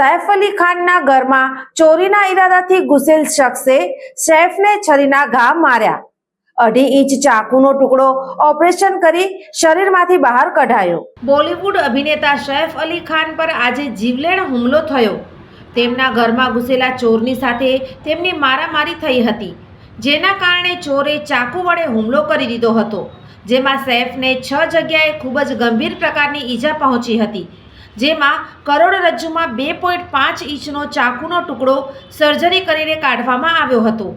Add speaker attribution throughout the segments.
Speaker 1: સૈફ અલી ખાનના ઘરમાં ચોરીના ઈરાદાથી ઘુસેલ શખ્સે સૈફને છરીના ઘા માર્યા. અઢી ઇંચ ચાકુનો ટુકડો ઓપરેશન કરી શરીરમાંથી બહાર કઢાયો. બોલિવૂડ અભિનેતા સૈફ અલી ખાન પર આજે જીવલેણ હુમલો થયો. તેમના ઘરમાં ઘૂસેલા ચોરની સાથે તેમની મારામારી થઈ હતી, જેના કારણે ચોરે ચાકુ વડે હુમલો કરી દીધો હતો, જેમાં સૈફને છ જગ્યાએ ખૂબ જ ગંભીર પ્રકારની ઈજા પહોંચી હતી. જેમાં કરોડરજ્જુમાં બે પોઈન્ટ પાંચ ઇંચનો ચાકુનો ટુકડો સર્જરી કરીને કાઢવામાં આવ્યો હતો.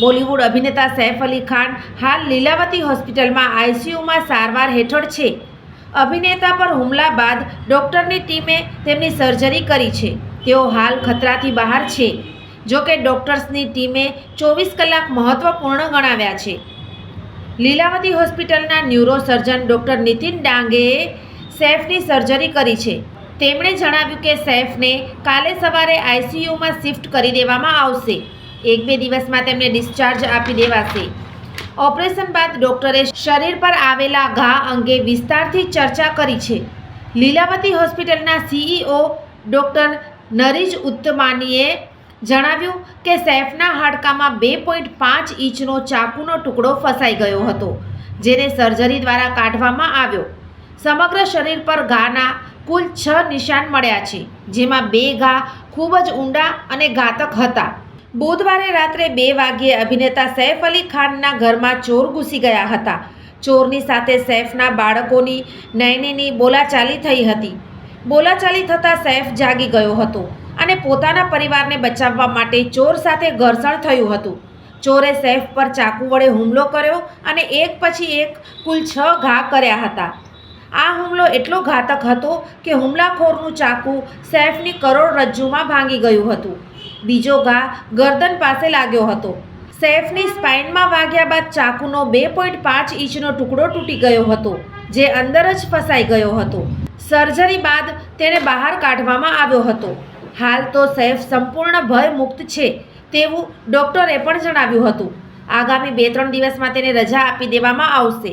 Speaker 1: બોલિવૂડ અભિનેતા સૈફ અલી ખાન હાલ લીલાવતી હોસ્પિટલમાં આઈસીયુમાં સારવાર હેઠળ છે. અભિનેતા પર હુમલા બાદ ડૉક્ટરની ટીમે તેમની સર્જરી કરી છે. તેઓ હાલ ખતરાથી બહાર છે. જો કે ડૉક્ટર્સની ટીમે ચોવીસ કલાક મહત્વપૂર્ણ ગણાવ્યા છે. લીલાવતી હોસ્પિટલના ન્યુરોસર્જન ડૉક્ટર નીતિન ડાંગેએ સૈફની સર્જરી કરી છે. તેમણે જણાવ્યું કે સૈફને કાલે સવારે આઈસીયુમાં શિફ્ટ કરી દેવામાં આવશે. એક બે દિવસમાં તેમને ડિસ્ચાર્જ આપી દેવાશે. ઓપરેશન બાદ ડોક્ટરે શરીર પર આવેલા ઘા અંગે વિસ્તારથી ચર્ચા કરી છે. લીલાવતી હોસ્પિટલના સીઈઓ ડૉક્ટર નરીજ ઉત્તમાનીએ જણાવ્યું કે સૈફના હાડકામાં બે પોઈન્ટ પાંચ ઇંચનો ચાકુનો ટુકડો ફસાઈ ગયો હતો, જેને સર્જરી દ્વારા કાઢવામાં આવ્યો. સમગ્ર શરીર પર ઘાના કુલ છ નિશાન મળ્યા છે, જેમાં બે ઘા, ખૂબ જ ઊંડા અને ઘાતક હતા. બુધવારે રાત્રે બે વાગ્યે અભિનેતા સૈફ અલી ખાનના ઘરમાં ચોર ઘૂસી ગયા હતા. ચોરની સાથે સૈફના બાળકોની નૈનીની બોલાચાલી થઈ હતી. બોલાચાલી થતાં સૈફ જાગી ગયો હતો અને પોતાના પરિવારને બચાવવા માટે ચોર સાથે ઘર્ષણ થયું હતું. ચોરે સૈફ પર ચાકુ વડે હુમલો કર્યો અને એક પછી એક કુલ છ ઘા કર્યા હતા. આ હુમલો એટલો ઘાતક હતો કે હુમલાખોરનું ચાકુ સૈફની કરોડરજ્જુમાં ભાંગી ગયું હતું. બીજો ઘા ગરદન પાસે લાગ્યો હતો. સૈફની સ્પાઇનમાં વાગ્યા બાદ ચાકુનો બે પોઈન્ટ પાંચ ઇંચનો ટુકડો તૂટી ગયો હતો, જે અંદર જ ફસાઈ ગયો હતો. સર્જરી બાદ તેને બહાર કાઢવામાં આવ્યો હતો. હાલ તો સૈફ સંપૂર્ણ ભય મુક્ત છે તેવું ડોક્ટરે પણ જણાવ્યું હતું. આગામી બે ત્રણ દિવસમાં તેને રજા આપી દેવામાં આવશે.